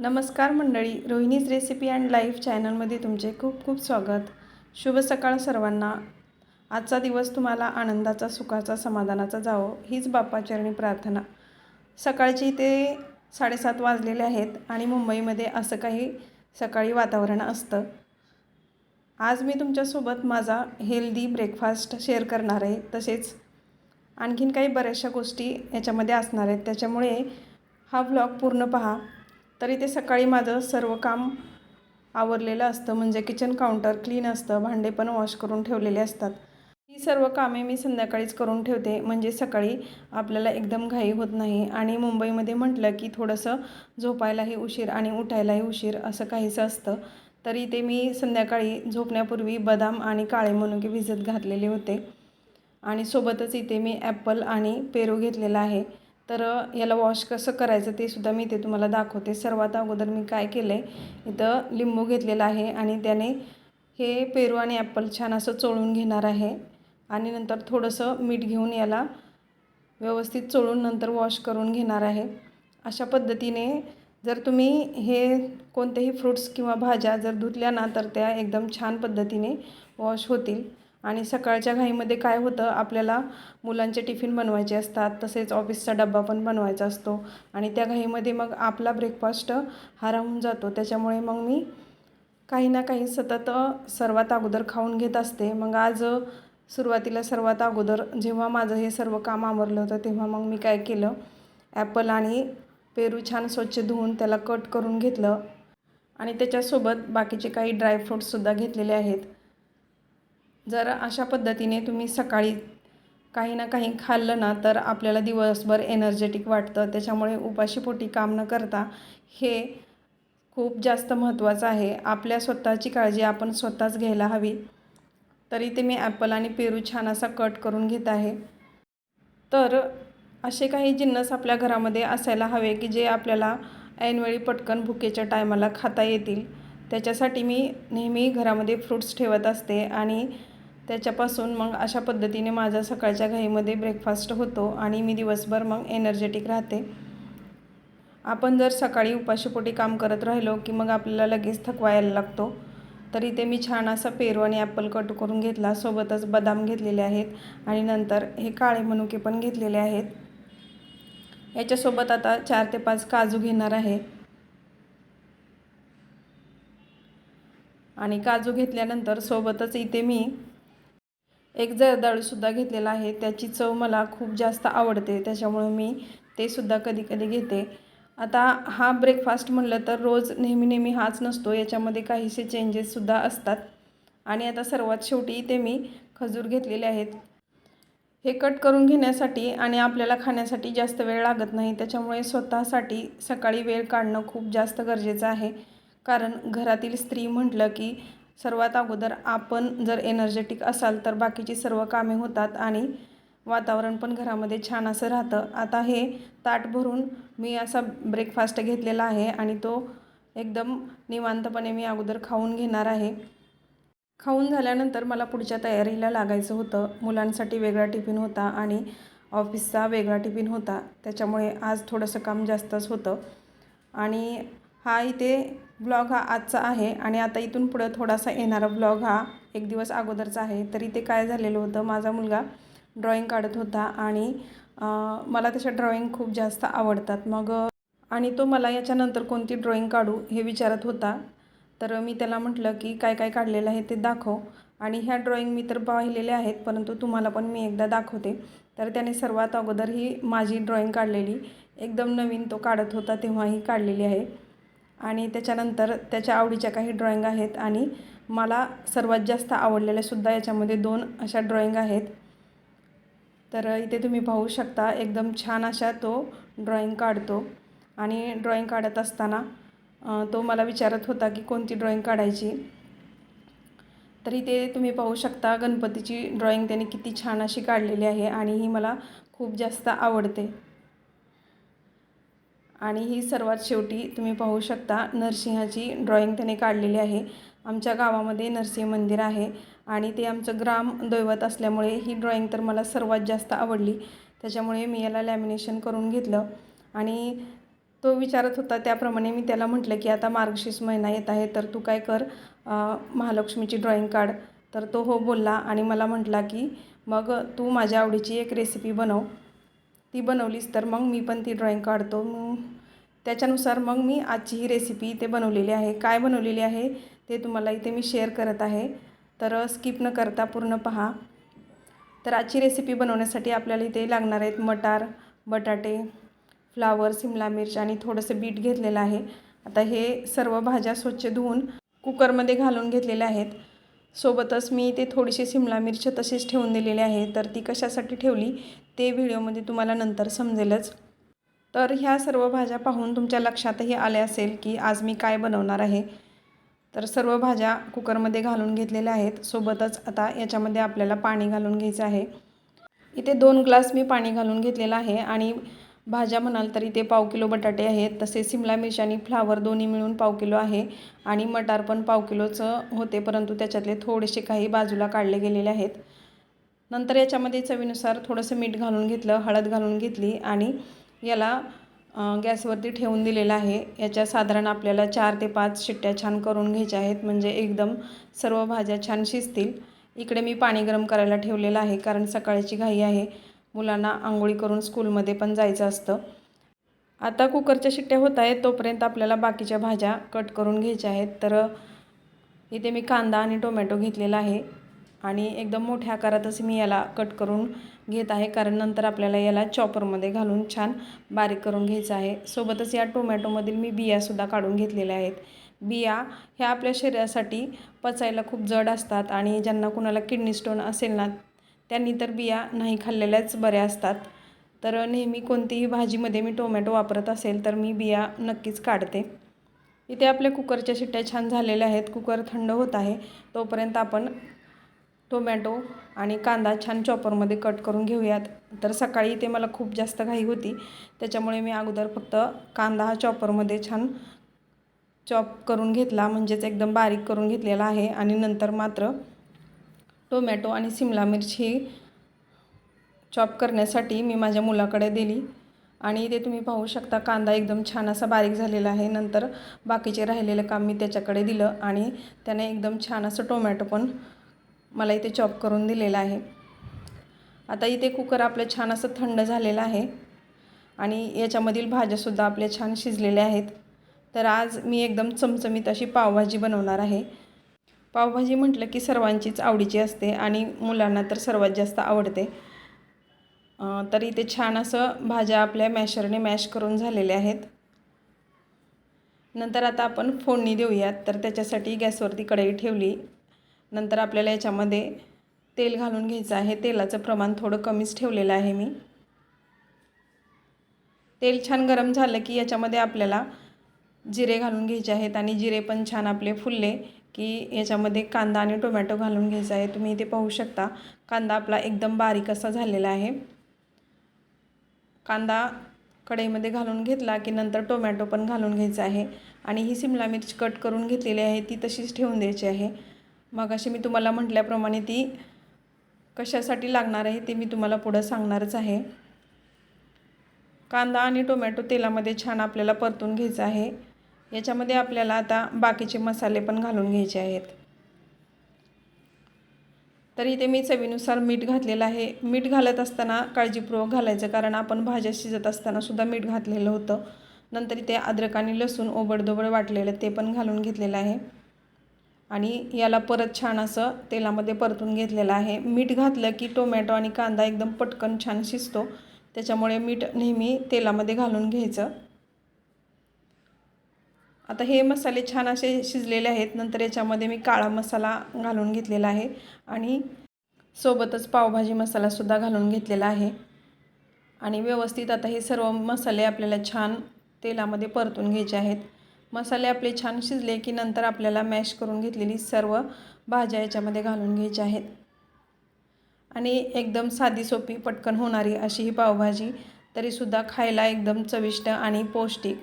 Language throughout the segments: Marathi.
नमस्कार मंडळी रोहिणीज रेसिपी अँड लाईफ चॅनलमध्ये तुमचे खूप खूप स्वागत. शुभ सकाळ सर्वांना. आजचा दिवस तुम्हाला आनंदाचा सुखाचा समाधानाचा जावो हीच बाप्पाचरणी प्रार्थना. सकाळची ते साडेसात वाजलेले आहेत आणि मुंबईमध्ये असं काही सकाळी वातावरण असतं. आज मी तुमच्यासोबत माझा हेल्दी ब्रेकफास्ट शेअर करणार आहे. तसेच आणखीन काही बऱ्याचशा गोष्टी याच्यामध्ये असणार आहेत. त्याच्यामुळे हा व्लॉग पूर्ण पहा. तरी ते सकाळी माझं सर्व काम आवरलेलं असतं. म्हणजे किचन काउंटर क्लीन असतं. भांडे पण वॉश करून ठेवलेले असतात. ही सर्व कामे मी संध्याकाळीच करून ठेवते. म्हणजे सकाळी आपल्याला एकदम घाई होत नाही. आणि मुंबईमध्ये म्हटलं की थोडंसं झोपायलाही उशीर आणि उठायलाही उशीर असं काहीसं असतं. तरी ते मी संध्याकाळी झोपण्यापूर्वी बदाम आणि काळे मनुके भिजत घातलेले होते. आणि सोबतच इथे मी ॲपल आणि पेरू घेतलेला आहे. तर याला वॉश कसं करायचं ते सुद्धा मी इथे तुम्हाला दाखवते. सर्वात अगोदर मी काय केलं आहे इथं लिंबू घेतलेला आहे आणि त्याने हे पेरू आणि ॲपल छान असं चोळून घेणार आहे. आणि नंतर थोडंसं मीठ घेऊन याला व्यवस्थित चोळून नंतर वॉश करून घेणार आहे. अशा पद्धतीने जर तुम्ही हे कोणतेही फ्रूट्स किंवा भाज्या जर धुतल्या ना तर त्या एकदम छान पद्धतीने वॉश होतील. आणि सकाळच्या घाईमध्ये काय होतं आपल्याला मुलांचे टिफिन बनवायचे असतात तसेच ऑफिसचा डब्बा पण बनवायचा असतो. आणि त्या घाईमध्ये मग आपला ब्रेकफास्ट हा राहून जातो. त्याच्यामुळे मग मी काही ना काही सतत सर्वात अगोदर खाऊन घेत असते. मग आज सुरुवातीला सर्वात अगोदर जेव्हा माझं हे सर्व काम आवरलं होतं तेव्हा मग मी काय केलं ॲपल आणि पेरू छान स्वच्छ धुवून त्याला कट करून घेतलं. आणि त्याच्यासोबत बाकीचे काही ड्रायफ्रूट्ससुद्धा घेतलेले आहेत. जर अशा पद्धतीने तुम्ही सकाळी काही ना काही खाल्लं ना तर आपल्याला दिवसभर एनर्जेटिक वाटतं. त्याच्यामुळे उपाशीपोटी काम न करता हे खूप जास्त महत्त्वाचं आहे. आपल्या स्वतःची काळजी आपण स्वतःच घ्यायला हवी. तरी ते मी ॲपल आणि पेरू छान असा कट करून घेत आहे. तर असे काही जिन्नस आपल्या घरामध्ये असायला हवे की जे आपल्याला ऐनवेळी पटकन भुकेच्या टायमाला खाता येतील. त्याच्यासाठी मी नेहमी घरामध्ये फ्रूट्स ठेवत असते आणि त्याच्यापासून मग अशा पद्धतीने माझा सकाळच्या घाईमध्ये ब्रेकफास्ट होतो आणि मी दिवसभर मग एनर्जेटिक राहते. आपण जर सकाळी उपाशीपोटी काम करत राहिलो की मग आपल्याला लगेच थकवायला लागतो. तर इथे मी छान असा पेरू आणि ॲपल कट करून घेतला. सोबतच बदाम घेतलेले आहेत आणि नंतर हे काळे मनुके पण घेतलेले आहेत. याच्यासोबत आता चार ते पाच काजू घेणार आहे. आणि काजू घेतल्यानंतर सोबतच इथे मी एक जर्दाळूसुद्धा घेतलेला आहे. त्याची चव मला खूप जास्त आवडते. त्याच्यामुळं मी ते सुद्धा कधी कधी घेते. आता हा ब्रेकफास्ट म्हणलं तर रोज नेहमी नेहमी हाच नसतो. याच्यामध्ये काहीसे चेंजेससुद्धा असतात. आणि आता सर्वात शेवटी ते मी खजूर घेतलेले आहेत. हे कट करून घेण्यासाठी आणि आपल्याला खाण्यासाठी जास्त वेळ लागत नाही. त्याच्यामुळे स्वतःसाठी सकाळी वेळ काढणं खूप जास्त गरजेचं आहे. कारण घरातील स्त्री म्हटलं की सर्वात अगोदर आपण जर एनर्जेटिक असाल तर बाकीची सर्व कामे होतात आणि वातावरण पण घरामध्ये छान असं राहतं. आता हे ताट भरून मी असा ब्रेकफास्ट घेतलेला आहे आणि तो एकदम निवांतपणे मी अगोदर खाऊन घेणार आहे. खाऊन झाल्यानंतर मला पुढच्या तयारीला लागायचं होतं. मुलांसाठी वेगळा टिफिन होता आणि ऑफिसचा वेगळा टिफिन होता. त्याच्यामुळे आज थोडंसं काम जास्तच होतं. आणि हा इथे ब्लॉग हा आजचा आहे आणि आता इथून पुढं थोडासा येणारा ब्लॉग हा एक दिवस अगोदरचा आहे. तरी ते काय झालेलं होतं माझा मुलगा ड्रॉईंग काढत होता आणि मला त्याच्या ड्रॉईंग खूप जास्त आवडतात. मग आणि तो मला याच्यानंतर कोणती ड्रॉईंग काढू हे विचारत होता. तर मी त्याला म्हटलं की काय काय काढलेलं आहे ते दाखव. आणि ह्या ड्रॉईंग मी तर पाहिलेल्या आहेत परंतु तुम्हाला पण मी एकदा दाखवते. तर त्याने सर्वात अगोदर ही माझी ड्रॉईंग काढलेली. एकदम नवीन तो काढत होता तेव्हाही काढलेली आहे. आणि त्याच्यानंतर त्याच्या आवडीच्या काही ड्रॉईंग आहेत आणि मला सर्वात जास्त आवडलेल्यासुद्धा याच्यामध्ये दोन अशा ड्रॉईंग आहेत. तर इथे तुम्ही पाहू शकता एकदम छान अशा तो ड्रॉईंग काढतो. आणि ड्रॉईंग काढत असताना तो मला विचारत होता की कोणती ड्रॉईंग काढायची? तर इथे तुम्ही पाहू शकता गणपतीची ड्रॉईंग त्याने किती छान अशी काढलेली आहे आणि ही मला खूप जास्त आवडते. आणि ही सर्वात शेवटी तुम्ही पाहू शकता नरसिंहाची ड्रॉईंग त्याने काढलेली आहे. आमच्या गावामध्ये नरसिंह मंदिर आहे आणि ते आमचं ग्राम दैवत असल्यामुळे ही ड्रॉईंग तर मला सर्वात जास्त आवडली. त्याच्यामुळे मी याला लॅमिनेशन करून घेतलं आणि तो विचारत होता त्याप्रमाणे मी त्याला म्हटलं की आता मार्गशीर्ष महिना येत आहे तर तू काय कर महालक्ष्मीची ड्रॉइंग काढ. तर तो हो बोलला आणि मला म्हटला की मग तू माझ्या आवडीची एक रेसिपी बनव. ती बनवलीस तर मग मी पण ती ड्रॉईंग काढतो. मग त्याच्यानुसार मग मी आजची ही रेसिपी इथे बनवलेली आहे. काय बनवलेली आहे ते तुम्हाला इथे मी शेअर करत आहे. तर स्किप न करता पूर्ण पहा. तर आजची रेसिपी बनवण्यासाठी आपल्याला इथे लागणार आहेत मटार बटाटे फ्लावर सिमला मिर्च आणि थोडंसं बीट घेतलेलं आहे. आता हे सर्व भाज्या स्वच्छ धुवून कुकरमध्ये घालून घेतलेल्या आहेत. सोबतच मी इथे थोडीशी सिमला मिरची तशीच ठेवून दिलेली आहे. तर ती कशासाठी ठेवली ते व्हिडिओमध्ये तुम्हाला नंतर समजेलच. तर ह्या सर्व भाज्या पाहून तुमच्या लक्षातही आले असेल की आज मी काय बनवणार आहे. तर सर्व भाज्या कुकरमध्ये घालून घेतलेल्या आहेत. सोबतच आता याच्यामध्ये आपल्याला पाणी घालून घ्यायचं आहे. इथे दोन ग्लास मी पाणी घालून घेतलेलं आहे आणि भाज्या म्हणाल तर इथे पाव किलो बटाटे आहेत. तसे सिमला मिरची आणि फ्लावर दोन्ही मिळून पाव किलो आहे. आणि मटार पण पाव किलोचं होते परंतु त्याच्यातले थोडेसे काही बाजूला काढले गेलेले आहेत. नंतर याच्यामध्ये चवीनुसार थोडंसं मीठ घालून घेतलं हळद घालून घेतली आणि याला गॅसवरती ठेवून दिलेलं आहे. याच्या साधारण आपल्याला चार ते पाच शिट्ट्या छान करून घ्यायच्या आहेत म्हणजे एकदम सर्व भाज्या छान शिजतील. इकडे मी पाणी गरम करायला ठेवलेलं आहे कारण सकाळची घाई आहे. मुलांना आंघोळी करून स्कूलमध्ये पण जायचं असतं. आता कुकरच्या शिट्ट्या होत आहेत तोपर्यंत आपल्याला बाकीच्या भाज्या कट करून घ्यायच्या आहेत. तर इथे मी कांदा आणि टोमॅटो घेतलेला आहे आणि एकदम मोठ्या आकारातच मी याला कट करून घेत आहे. कारण नंतर आपल्याला याला चॉपरमध्ये घालून छान बारीक करून घ्यायचं आहे. सोबतच या टोमॅटोमधील मी बियासुद्धा काढून घेतलेल्या आहेत. बिया ह्या आपल्या शरीरासाठी पचायला खूप जड असतात आणि ज्यांना कुणाला किडनी स्टोन असेल ना त्यांनी तर बिया नाही खाल्लेल्याच बऱ्या असतात. तर नेहमी कोणतीही भाजीमध्ये मी टोमॅटो वापरत असेल तर मी बिया नक्कीच काढते. इथे आपल्या कुकरच्या शिट्ट्या छान झालेल्या आहेत. कुकर थंड होत आहे. तोपर्यंत आपण टोमॅटो आणि कांदा छान चॉपरमध्ये कट करून घेऊयात. तर सकाळी इथे मला खूप जास्त घाई होती. त्याच्यामुळे मी अगोदर फक्त कांदा हा चॉपरमध्ये छान चॉप करून घेतला. म्हणजेच एकदम बारीक करून घेतलेला आहे. आणि नंतर मात्र टोमॅटो आणि सिमला मिरची चॉप करण्यासाठी मी माझ्या मुलाकडे दिली. आणि ते तुम्ही पाहू शकता कांदा एकदम छान असा बारीक झालेला आहे. नंतर बाकीचे राहिलेलं काम मी त्याच्याकडे दिलं आणि त्याने एकदम छान असं टोमॅटो पण मला इथे चॉप करून दिलेलं आहे. आता इथे कुकर आपलं छान असं थंड झालेलं आहे आणि याच्यामधील भाज्यासुद्धा आपल्या छान शिजलेल्या आहेत. तर आज मी एकदम चमचमीत अशी पावभाजी बनवणार आहे. पावभाजी म्हटलं की सर्वांचीच आवडीची असते आणि मुलांना तर सर्वात जास्त आवडते. तर इथे छान असं भाज्या आपल्या मॅशरने मॅश करून झालेल्या आहेत. नंतर आता आपण फोडणी देऊयात. तर त्याच्यासाठी गॅसवरती कढई ठेवली. नंतर आपल्याला याच्यामध्ये तेल घालून घ्यायचं आहे. तेलाचं प्रमाण थोडं कमीच ठेवलेलं आहे मी. तेल छान गरम झालं की याच्यामध्ये आपल्याला जिरे घालून घ्यायचे आहेत आणि जिरे पण छान आपले फुलले. की याच्यामध्ये कांदा आणि टोमॅटो घालून घ्यायचा आहे. तुम्ही इथे पाहू शकता कांदा आपला एकदम बारीक असा झालेला आहे. कांदा कढईमध्ये घालून घेतला की नंतर टोमॅटो पण घालून घ्यायचा आहे. आणि ही सिमला मिरची कट करून घेतलेली आहे ती तशीच ठेवून द्यायची आहे. मग अशी मी तुम्हाला म्हटल्याप्रमाणे ती कशासाठी लागणार आहे ते मी तुम्हाला पुढं सांगणारच आहे. कांदा आणि टोमॅटो तेलामध्ये छान आपल्याला परतून घ्यायचं आहे. याच्यामध्ये आपल्याला आता बाकीचे मसाले पण घालून घ्यायचे आहेत. तर इथे मी चवीनुसार मीठ घातलेलं आहे. मीठ घालत असताना काळजीपूर्वक घालायचं कारण आपण भाज्या शिजत असताना सुद्धा मीठ घातलेलं होतं. नंतर इथे अद्रक आणि लसूण ओबडदोबड वाटलेलं ते पण घालून घेतलेलं आहे. आणि याला परत छान असं तेलामध्ये परतून घेतलेलं आहे. मीठ घातलं की टोमॅटो आणि कांदा एकदम पटकन छान शिजतो. त्याच्यामुळे मीठ नेहमी तेलामध्ये घालून घ्यायचं. आता हे मसाले छान असे शिजलेले आहेत. नंतर याच्यामध्ये मी काळा मसाला घालून घेतलेला आहे. आणि सोबतच पावभाजी मसालासुद्धा घालून घेतलेला आहे. आणि व्यवस्थित आता हे सर्व मसाले आपल्याला छान तेलामध्ये परतून घ्यायचे आहेत. मसाले आपले छान शिजले की नंतर आपल्याला मॅश करून घेतलेली सर्व भाज्या याच्यामध्ये घालून घ्यायच्या आहेत. आणि एकदम साधी सोपी पटकन होणारी अशी ही पावभाजी तरीसुद्धा खायला एकदम चविष्ट आणि पौष्टिक.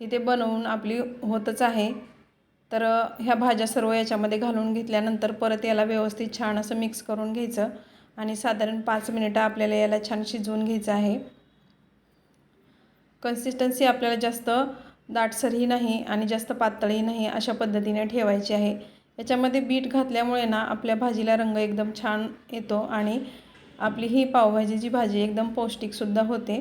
इथे बनवून आपली होतच आहे. तर ह्या भाज्या सर्व याच्यामध्ये घालून घेतल्यानंतर परत याला व्यवस्थित छान असं मिक्स करून घ्यायचं आणि साधारण पाच मिनिटं आपल्याला याला छान शिजवून घ्यायचं आहे. कन्सिस्टन्सी आपल्याला जास्त दाटसरही नाही आणि जास्त पातळही नाही अशा पद्धतीने ठेवायची आहे. याच्यामध्ये बीट घातल्यामुळे ना आपल्या भाजीला रंग एकदम छान येतो आणि आपली ही पावभाजीची भाजी एकदम पौष्टिकसुद्धा होते.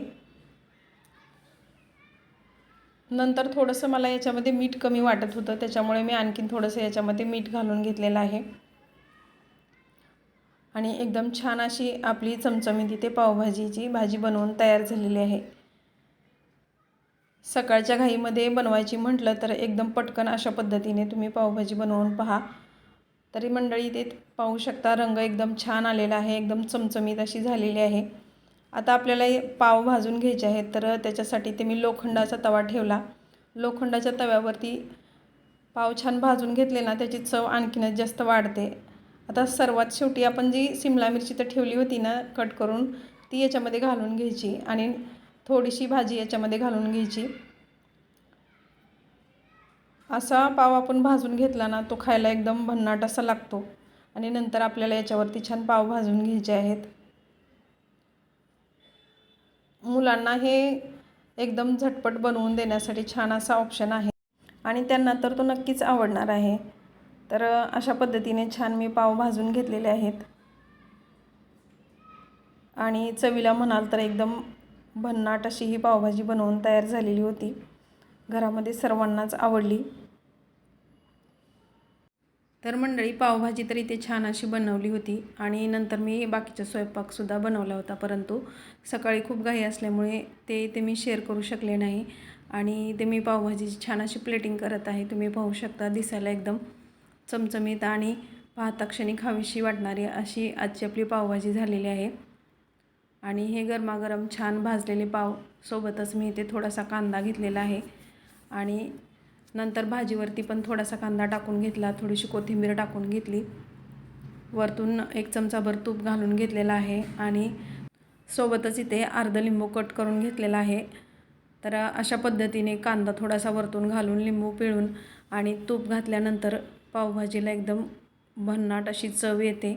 नंतर थोडंसं मला याच्यामध्ये मीठ कमी वाटत होतं त्याच्यामुळे मी आणखीन थोडंसं याच्यामध्ये मीठ घालून घेतलेलं आहे. आणि एकदम छान अशी आपली चमचमीत इथे पावभाजीची भाजी बनवून तयार झालेली आहे. सकाळच्या घाईमध्ये बनवायची म्हटलं तर एकदम पटकन अशा पद्धतीने तुम्ही पावभाजी बनवून पहा. तरी मंडळी ते पाहू शकता रंग एकदम छान आलेला आहे एकदम चमचमीत अशी झालेली आहे. आता आपल्याला पाव भाजून घ्यायचे आहेत तर त्याच्यासाठी ते मी लोखंडाचा तवा ठेवला. लोखंडाच्या तव्यावरती पाव छान भाजून घेतले ना त्याची चव आणखीनच जास्त वाढते. आता सर्वात शेवटी आपण जी सिमला मिरची तर ठेवली होती ना कट करून ती याच्यामध्ये घालून घ्यायची आणि थोडीशी भाजी याच्यामध्ये घालून घ्यायची. असा पाव आपण भाजून घेतला ना तो खायला एकदम भन्नाट असा लागतो. आणि नंतर आपल्याला याच्यावरती छान पाव भाजून घ्यायचे आहेत. मुलांना हे एकदम झटपट बनवून देण्यासाठी छान असा ऑप्शन आहे. आणि त्यांना तर तो नक्कीच आवडणार आहे. तर अशा पद्धतीने छान मी पाव भाजून घेतलेले आहेत. आणि चवीला म्हणाल तर एकदम भन्नाट अशी ही पावभाजी बनवून तयार झालेली होती. घरामध्ये सर्वांनाच आवडली. तर मंडळी पावभाजी तर इथे छान अशी बनवली होती आणि नंतर मी बाकीचा स्वयंपाकसुद्धा बनवला होता. परंतु सकाळी खूप घाई असल्यामुळे ते ते मी शेअर करू शकले नाही आणि ते मी पावभाजीची छान अशी प्लेटिंग करत आहे. तुम्ही पाहू शकता दिसायला एकदम चमचमीत आणि पाहता क्षणी खावीशी वाटणारी अशी आजची आपली पावभाजी झालेली आहे. आणि हे गरमागरम छान भाजलेले पाव सोबतच मी इथे थोडासा कांदा घेतलेला आहे. आणि नंतर भाजीवरती पण थोडासा कांदा टाकून घेतला थोडीशी कोथिंबीर टाकून घेतली. वरतून एक चमचाभर तूप घालून घेतलेला आहे आणि सोबतच इथे अर्ध लिंबू कट करून घेतलेला आहे. तर अशा पद्धतीने कांदा थोडासा वरतून घालून लिंबू पिळून आणि तूप घातल्यानंतर पावभाजीला एकदम भन्नाट अशी चव येते.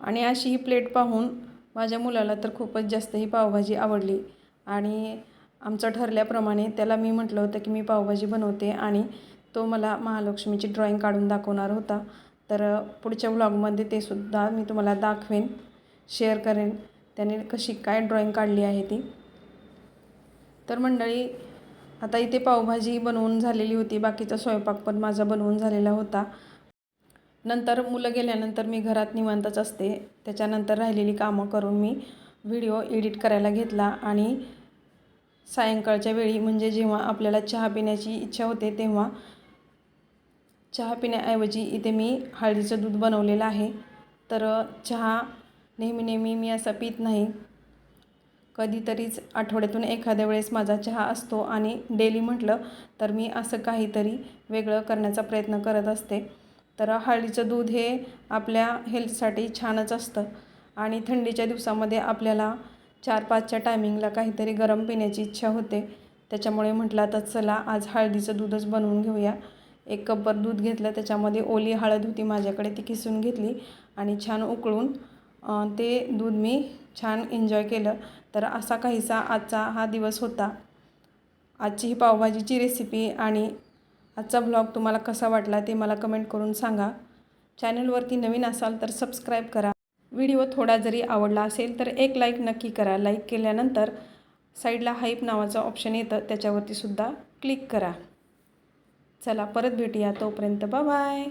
आणि अशी ही प्लेट पाहून माझ्या मुलाला तर खूपच जास्त ही पावभाजी आवडली. आणि आमचं ठरल्याप्रमाणे त्याला मी म्हटलं होतं की मी पावभाजी बनवते आणि तो मला महालक्ष्मीची ड्रॉईंग काढून दाखवणार होता. तर पुढच्या व्लॉगमध्ये ते सुद्धा मी तुम्हाला दाखवेन शेअर करेन. त्याने कशी काय ड्रॉईंग काढली आहे ती. तर मंडळी आता इथे पावभाजी बनवून झालेली होती. बाकीचा स्वयंपाक पण माझा बनवून झालेला होता. नंतर मुलं गेल्यानंतर मी घरात निवांतच असते. त्याच्यानंतर राहिलेली कामं करून मी व्हिडिओ एडिट करायला घेतला आणि सायंकाळच्या वेळी म्हणजे जेव्हा आपल्याला चहा पिण्याची इच्छा होते तेव्हा चहा पिण्याऐवजी इथे मी हळदीचं दूध बनवलेलं आहे. तर चहा नेहमी नेहमी मी असा पित नाही. कधीतरीच आठवड्यातून एखाद्या वेळेस माझा चहा असतो आणि डेली म्हटलं तर मी असं काहीतरी वेगळं करण्याचा प्रयत्न करत असते. तर हळदीचं दूध हे आपल्या हेल्थसाठी छानच असतं आणि थंडीच्या दिवसामध्ये आपल्याला चार पाचच्या टायमिंगला काहीतरी गरम पिण्याची इच्छा होते. त्याच्यामुळे म्हटलं आता चला आज हळदीचं दूधच बनवून घेऊया. एक कपभर दूध घेतलं त्याच्यामध्ये ओली हळद होती माझ्याकडे ती किसून घेतली आणि छान उकळून ते दूध मी छान एन्जॉय केलं. तर असा काहीसा आजचा हा दिवस होता. आजची ही पावभाजीची रेसिपी आणि आजचा ब्लॉग तुम्हाला कसा वाटला ते मला कमेंट करून सांगा. चॅनलवरती नवीन असाल तर सबस्क्राईब करा. व्हिडिओ थोडा जरी आवडला असेल तर एक लाईक नक्की करा. लाईक केल्यानंतर साईडला हाईप नावाचं ऑप्शन येतं. त्याच्यावरतीसुद्धा क्लिक करा. चला परत भेटूया तोपर्यंत. बाय